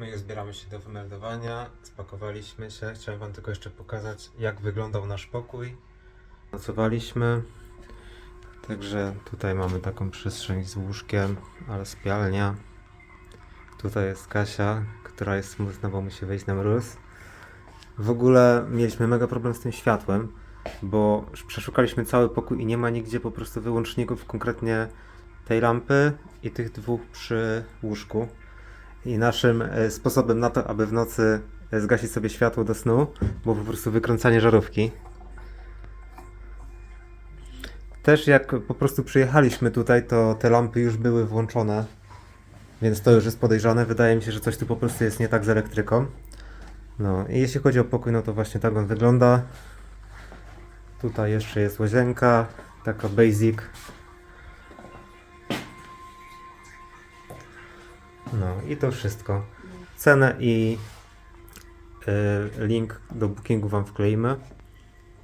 My już zbieramy się do wymeldowania, spakowaliśmy się. Chciałem Wam tylko jeszcze pokazać, jak wyglądał nasz pokój. Nocowaliśmy. Także tutaj mamy taką przestrzeń z łóżkiem, ale spialnia. Tutaj jest Kasia, która jest smutna, bo musi wejść na mróz. W ogóle mieliśmy mega problem z tym światłem, bo przeszukaliśmy cały pokój i nie ma nigdzie po prostu wyłączników, konkretnie tej lampy i tych dwóch przy łóżku. I naszym e, sposobem na to, aby w nocy e, zgasić sobie światło do snu, było po prostu wykręcanie żarówki. Też jak po prostu przyjechaliśmy tutaj, to te lampy już były włączone, więc to już jest podejrzane. Wydaje mi się, że coś tu po prostu jest nie tak z elektryką. No i jeśli chodzi o pokój, no to właśnie tak on wygląda. Tutaj jeszcze jest łazienka, taka basic. No i to wszystko. Cenę i y, link do bookingu Wam wkleimy.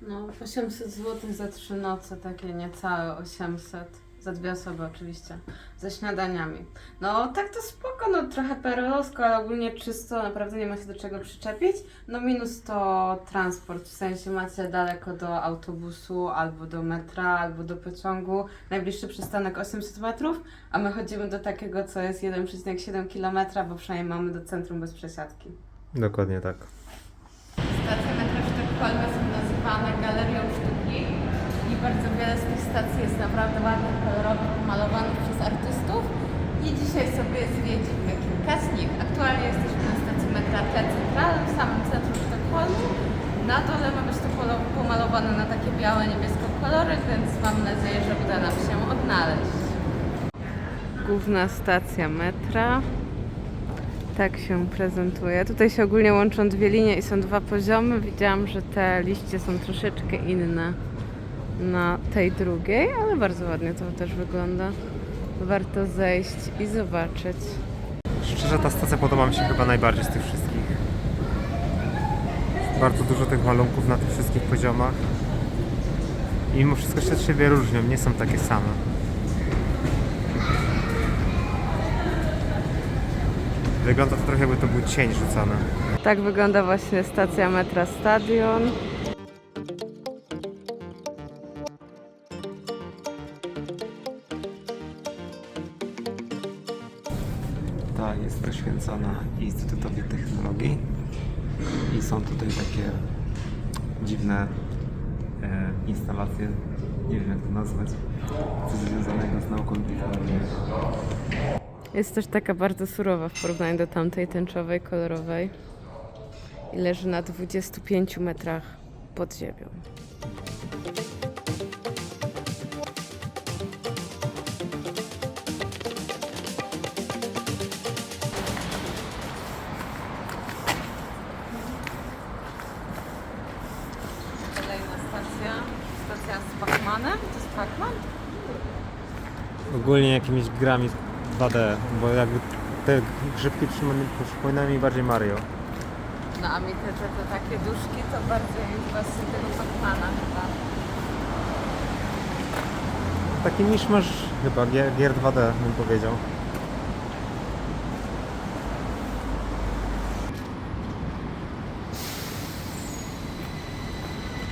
No, 800 zł za trzy noce, takie niecałe 800. Za dwie osoby oczywiście, ze śniadaniami. No tak to spoko, no trochę perelowsko, ale ogólnie czysto, naprawdę nie ma się do czego przyczepić. No minus to transport, w sensie macie daleko do autobusu, albo do metra, albo do pociągu. Najbliższy przystanek 800 metrów, a my chodzimy do takiego, co jest 1,7 km, bo przynajmniej mamy do centrum bez przesiadki. Dokładnie tak. Stacje metra w Sztokholmie są nazywane galerią bardzo wiele z tych stacji jest naprawdę ładnych, kolorowych, pomalowanych przez artystów i dzisiaj sobie zwiedzimy kilka z nich. Aktualnie jesteśmy na stacji metra T Central w samym centrum Sztokholmu. Na dole ma być to pomalowane na takie białe, niebieskie kolory, więc mam nadzieję, że uda nam się odnaleźć. Główna stacja metra. Tak się prezentuje. Tutaj się ogólnie łączą dwie linie i są dwa poziomy. Widziałam, że te liście są troszeczkę inne na tej drugiej, ale bardzo ładnie to też wygląda. Warto zejść i zobaczyć. Szczerze ta stacja podoba mi się chyba najbardziej z tych wszystkich. Bardzo dużo tych malunków na tych wszystkich poziomach. I mimo wszystko się od siebie różnią, nie są takie same. Wygląda to trochę jakby to był cień rzucony. Tak wygląda właśnie stacja metra Stadion. Ta jest poświęcona Instytutowi Technologii i są tutaj takie dziwne e, instalacje, nie wiem jak to nazwać, coś związanego z nauką i technologią. Jest też taka bardzo surowa w porównaniu do tamtej tęczowej, kolorowej. I leży na 25 metrach pod ziemią. Ogólnie jakimiś grami 2D, bo jakby te grzybki przypomina- przypominają mi bardziej Mario. No a mi te, te, te takie duszki to bardziej właśnie tego Pacmana chyba. Taki miszmasz chyba, gier, gier 2D bym powiedział.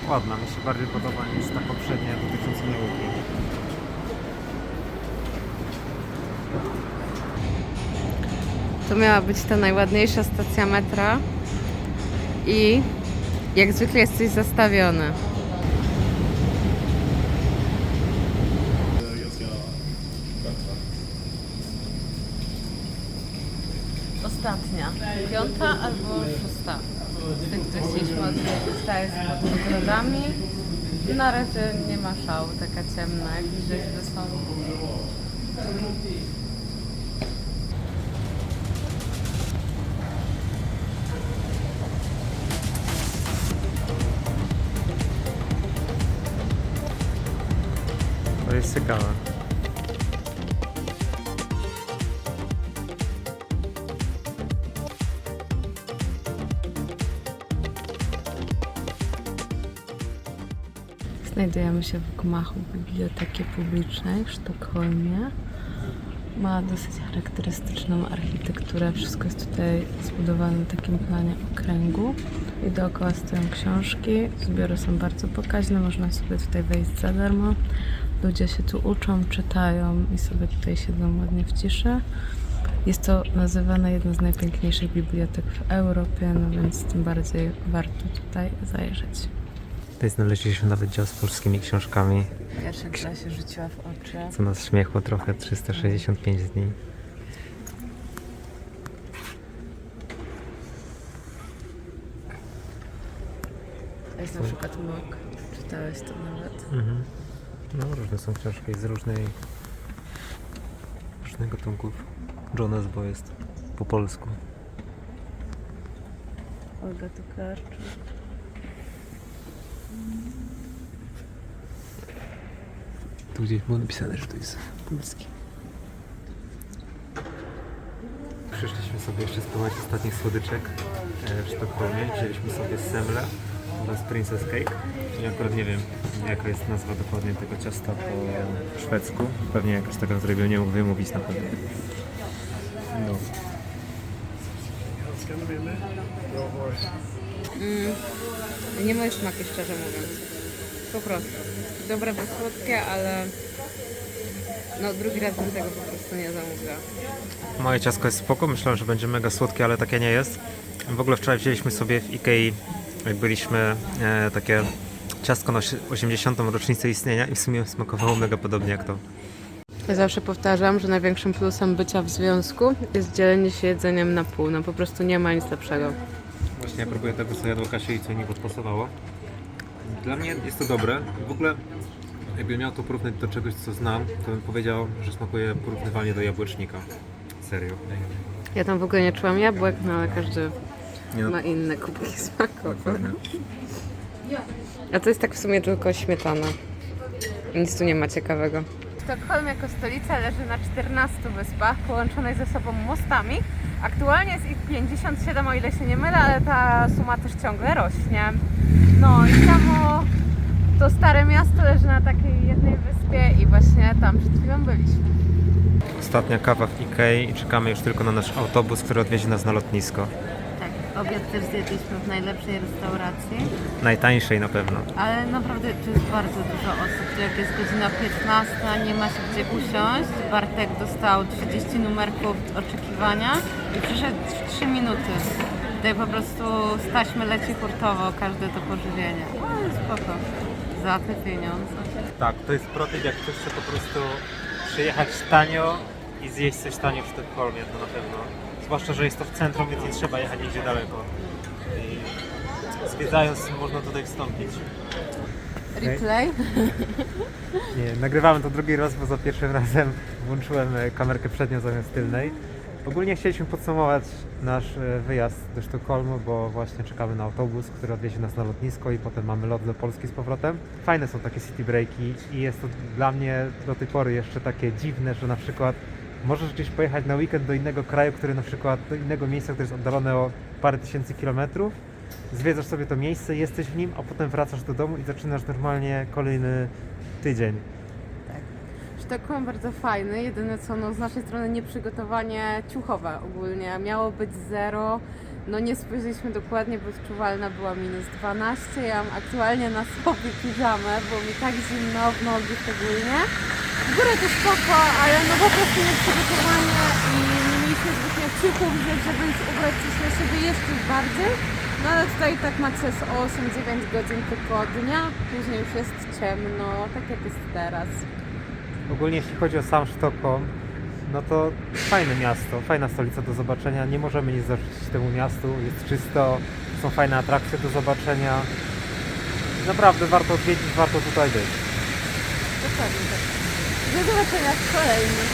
Ładna, mi się bardziej podoba niż ta poprzednia dotycząca nauki. To miała być ta najładniejsza stacja metra i jak zwykle jesteś zastawiony. Ostatnia, piąta albo szósta. Z tych, które chcieliśmy odwiedzić, ta jest pod ogrodami. Na razie nie ma szału, taka ciemna, jak rzeźby są. Ciekawe. Znajdujemy się w gmachu Biblioteki Publicznej w Sztokholmie. Ma dosyć charakterystyczną architekturę. Wszystko jest tutaj zbudowane w takim planie okręgu. I dookoła stoją książki. Zbiory są bardzo pokaźne. Można sobie tutaj wejść za darmo. Ludzie się tu uczą, czytają i sobie tutaj siedzą ładnie w ciszy. Jest to nazywane jedną z najpiękniejszych bibliotek w Europie, no więc tym bardziej warto tutaj zajrzeć. Tutaj znaleźliśmy nawet dział z polskimi książkami, W pierwszej klasie rzuciła w oczy. co nas śmiechło trochę 365 dni. To jest na przykład mok. Czytałeś to nawet. Mhm. No, różne są książki z różnej różnych gatunków. Jonas, bo jest po polsku. Olga Tokarczuk. Tu gdzieś było napisane, że to jest polski. Przyszliśmy sobie jeszcze spróbować ostatnich słodyczek e, w Sztokholmie. Wzięliśmy sobie semle oraz princess cake. I akurat nie wiem, jaka jest nazwa dokładnie tego ciasta po szwedzku. Pewnie jakoś tego zrobił, nie mógł wymówić na pewno. No. Nie moje smaki, szczerze mówiąc. Po prostu. Dobre, bo słodkie, ale... No, drugi raz bym tego po prostu nie zamówiła. Moje ciastko jest spoko, myślałem, że będzie mega słodkie, ale takie nie jest. W ogóle wczoraj wzięliśmy sobie w Ikei, jak byliśmy, e, takie ciastko na osi- 80. rocznicę istnienia i w sumie smakowało mega podobnie jak to. Ja zawsze powtarzam, że największym plusem bycia w związku jest dzielenie się jedzeniem na pół. No po prostu nie ma nic lepszego. Właśnie ja próbuję tego, co jadła Kasia i co nie podpasowało. Dla mnie jest to dobre. W ogóle, jakbym miał to porównać do czegoś, co znam, to bym powiedział, że smakuje porównywalnie do jabłecznika. Serio. Ja tam w ogóle nie czułam jabłek, no ale każdy Nie no, ma inne kubki smakowe. dokładnie. A to jest tak w sumie tylko śmietana. Nic tu nie ma ciekawego. Sztokholm jako stolica leży na 14 wyspach połączonych ze sobą mostami. Aktualnie jest ich 57, o ile się nie mylę, ale ta suma też ciągle rośnie. No i samo to stare miasto leży na takiej jednej wyspie i właśnie tam przed chwilą byliśmy. Ostatnia kawa w Ikei i czekamy już tylko na nasz autobus, który odwiezie nas na lotnisko. Tak, obiad też zjedliśmy w najlepszej restauracji. Najtańszej na pewno. Ale naprawdę tu jest bardzo dużo osób. Tu jak jest godzina 15, nie ma się gdzie usiąść. Bartek dostał 30 numerków oczekiwania i przyszedł w 3 minuty. Tutaj po prostu staśmy leci hurtowo, każde to pożywienie. Ale spoko. Za te pieniądze. Tak, to jest prototyp, jak ktoś chce po prostu przyjechać tanio i zjeść coś tanio w Sztokholmie, to na pewno. Zwłaszcza, że jest to w centrum, więc nie trzeba jechać nigdzie daleko. I zwiedzając można tutaj wstąpić. Replay? Nie, nagrywamy to drugi raz, bo za pierwszym razem włączyłem e, kamerkę przednią zamiast tylnej. Ogólnie chcieliśmy podsumować nasz e, wyjazd do Sztokholmu, bo właśnie czekamy na autobus, który odwiezie nas na lotnisko i potem mamy lot do Polski z powrotem. Fajne są takie city breaki i jest to dla mnie do tej pory jeszcze takie dziwne, że na przykład możesz gdzieś pojechać na weekend do innego kraju, który na przykład do innego miejsca, które jest oddalone o parę tysięcy kilometrów. Zwiedzasz sobie to miejsce, jesteś w nim, a potem wracasz do domu i zaczynasz normalnie kolejny tydzień. Sztokholm bardzo fajny, jedyne co no, z naszej strony nieprzygotowanie ciuchowe ogólnie. Miało być zero, no nie spojrzeliśmy dokładnie, bo odczuwalna była minus 12. Ja mam aktualnie na sobie piżamę, bo mi tak zimno w nogi szczególnie. W górę to spoko, ale no po prostu nieprzygotowanie i nie mieliśmy zbytnio ciuchów, że- żeby już ubrać coś na siebie jeszcze bardziej. No ale tutaj tak macie z 8-9 godzin tylko dnia, później już jest ciemno, tak jak jest teraz. Ogólnie jeśli chodzi o sam Sztokholm, no to fajne miasto, fajna stolica do zobaczenia. Nie możemy nic zarzucić temu miastu. Jest czysto, są fajne atrakcje do zobaczenia. Naprawdę warto odwiedzić, warto tutaj być. Dokładnie tak. Do zobaczenia w kolejnym.